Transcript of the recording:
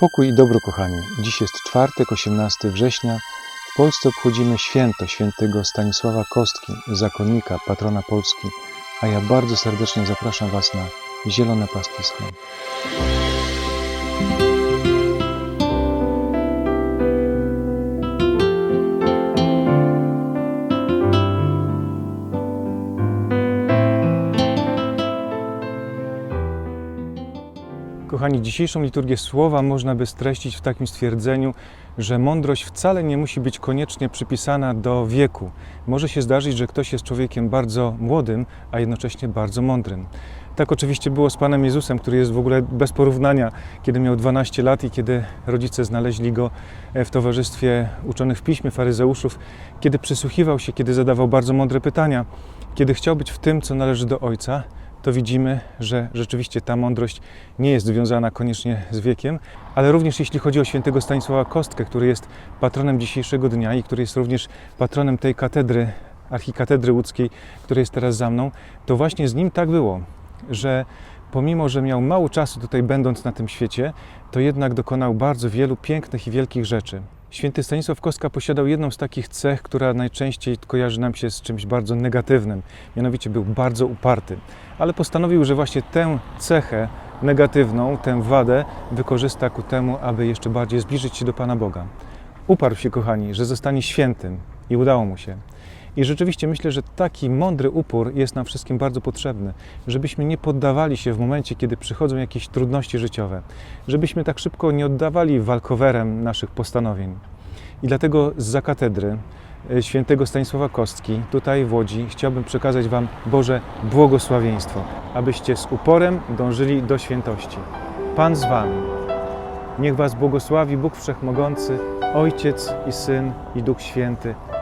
Pokój i dobro, kochani. Dziś jest czwartek, 18 września. W Polsce obchodzimy święto świętego Stanisława Kostki, zakonnika, patrona Polski, a ja bardzo serdecznie zapraszam Was na zielone pastwisko. Kochani, dzisiejszą liturgię słowa można by streścić w takim stwierdzeniu, że mądrość wcale nie musi być koniecznie przypisana do wieku. Może się zdarzyć, że ktoś jest człowiekiem bardzo młodym, a jednocześnie bardzo mądrym. Tak oczywiście było z Panem Jezusem, który jest w ogóle bez porównania, kiedy miał 12 lat i kiedy rodzice znaleźli go e, w towarzystwie uczonych w piśmie faryzeuszów, kiedy przysłuchiwał się, kiedy zadawał bardzo mądre pytania, kiedy chciał być w tym, co należy do Ojca, to widzimy, że rzeczywiście ta mądrość nie jest związana koniecznie z wiekiem, ale również jeśli chodzi o świętego Stanisława Kostkę, który jest patronem dzisiejszego dnia i który jest również patronem tej katedry, archikatedry łódzkiej, która jest teraz za mną, to właśnie z nim tak było, że pomimo, że miał mało czasu tutaj będąc na tym świecie, to jednak dokonał bardzo wielu pięknych i wielkich rzeczy. Święty Stanisław Kostka posiadał jedną z takich cech, która najczęściej kojarzy nam się z czymś bardzo negatywnym. Mianowicie był bardzo uparty, ale postanowił, że właśnie tę cechę negatywną, tę wadę wykorzysta ku temu, aby jeszcze bardziej zbliżyć się do Pana Boga. Uparł się, kochani, że zostanie świętym i udało mu się. I rzeczywiście myślę, że taki mądry upór jest nam wszystkim bardzo potrzebny, żebyśmy nie poddawali się w momencie, kiedy przychodzą jakieś trudności życiowe, żebyśmy tak szybko nie oddawali walkowerem naszych postanowień. I dlatego z zakatedry e, świętego Stanisława Kostki, tutaj w Łodzi, chciałbym przekazać Wam Boże błogosławieństwo, abyście z uporem dążyli do świętości. Pan z Wami. Niech Was błogosławi Bóg Wszechmogący, Ojciec i Syn i Duch Święty.